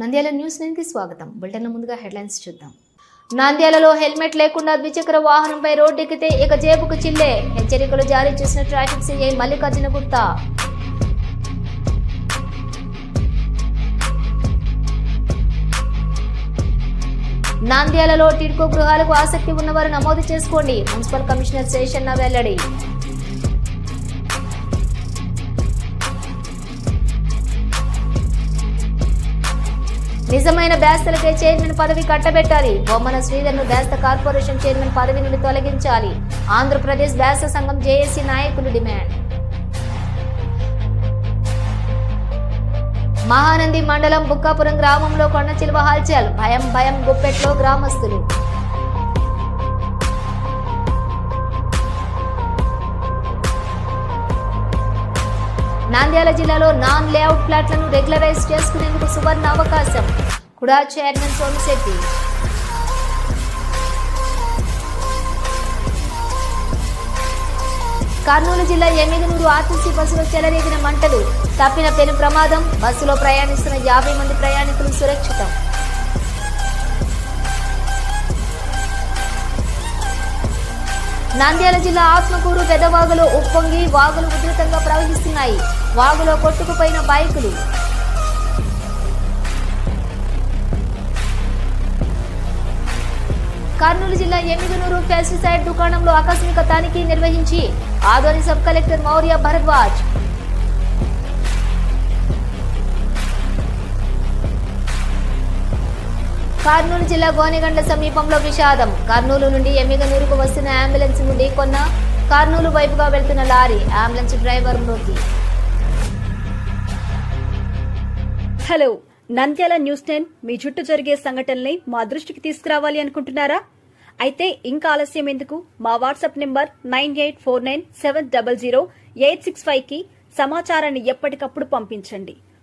Nandyal news నైన్కి స్వాగతం. బులెటిన్ల ముందుగా హెడ్లైన్స్ చూద్దాం. నంద్యాలలో హెల్మెట్ లేకుండా ద్విచక్ర వాహనంపై రోడ్డెక్కితే ఇక జేబుకు చిల్లే. హెచ్చరికలు జారీ చేసిన ట్రాఫిక్ సీఐ మల్లికార్జున గుప్తా. నంద్యాలలో టిడ్కో గృహాలకు ఆసక్తి ఉన్నవారు నమోదు చేసుకోండి. మున్సిపల్ కమిషనర్ శేషన్న వెల్లడి. నిజమైన బ్యాస్తలకే చైర్మన్ పదవి కట్టబెట్టాలి. బొమ్మన శ్రీధర్ను బ్యాస్త కార్పొరేషన్ చైర్మన్ పదవి నుండి తొలగించాలి. ఆంధ్రప్రదేశ్ బ్యాస్త సంఘం జేఏసీ నాయకులు డిమాండ్. మహానంది మండలం బుక్కాపురం గ్రామంలో కొండ చిలువ హల్చల్. భయం భయం గుప్పెట్లో గ్రామస్తులు. నాంద్యాల జిల్లాలో నాన్ లేఅవుట్ ప్లాట్లను రెగ్యులరైజ్ చేసుకునేందుకు సువర్ణ అవకాశం. కుడా చైర్మన్ సోమిశెట్టి. కర్నూలు జిల్లా ఎమ్మిగనూరు ఆర్టీసీ బస్సులో చెలరేగిన మంటలు. తప్పిన పెను ప్రమాదం బస్సులో ప్రయాణిస్తున్న యాభై మంది ప్రయాణికులు సురక్షితం. నంద్యాల జిల్లా ఆత్మకూరు పెదవాగులో ఉప్పొంగి వాగులు ఉధృతంగా ప్రవహిస్తున్నాయి. వాగులో కొట్టుకుపోయిన బైకులు. కర్నూలు జిల్లా ఎమ్మిగనూరు పెస్టిసైడ్ దుకాణంలో ఆకస్మిక తనిఖీ నిర్వహించి ఆదోని సబ్ కలెక్టర్ మౌర్య భరద్వాజ్ కర్నూలు జిల్లా గోనెగండ్ల సమీపంలో విషాదం. కర్నూలు నుండి ఎమ్మిగనూరుకు వస్తున్న అంబులెన్స్ నుండి కొన్న కర్నూలు వైపుగా వెళ్తున్న లారీ అంబులెన్స్ డ్రైవర్ మృతి హలో నంద్యాల న్యూస్ టెన్ మీ చుట్టూ జరిగే సంఘటనల్ని మా దృష్టికి తీసుకురావాలి అనుకుంటున్నారా? అయితే ఇంకా ఆలస్యం ఎందుకు? మా WhatsApp number nine eight four nine seven double zero eight six ఫైవ్కి సమాచారాన్ని ఎప్పటికప్పుడు పంపించండి.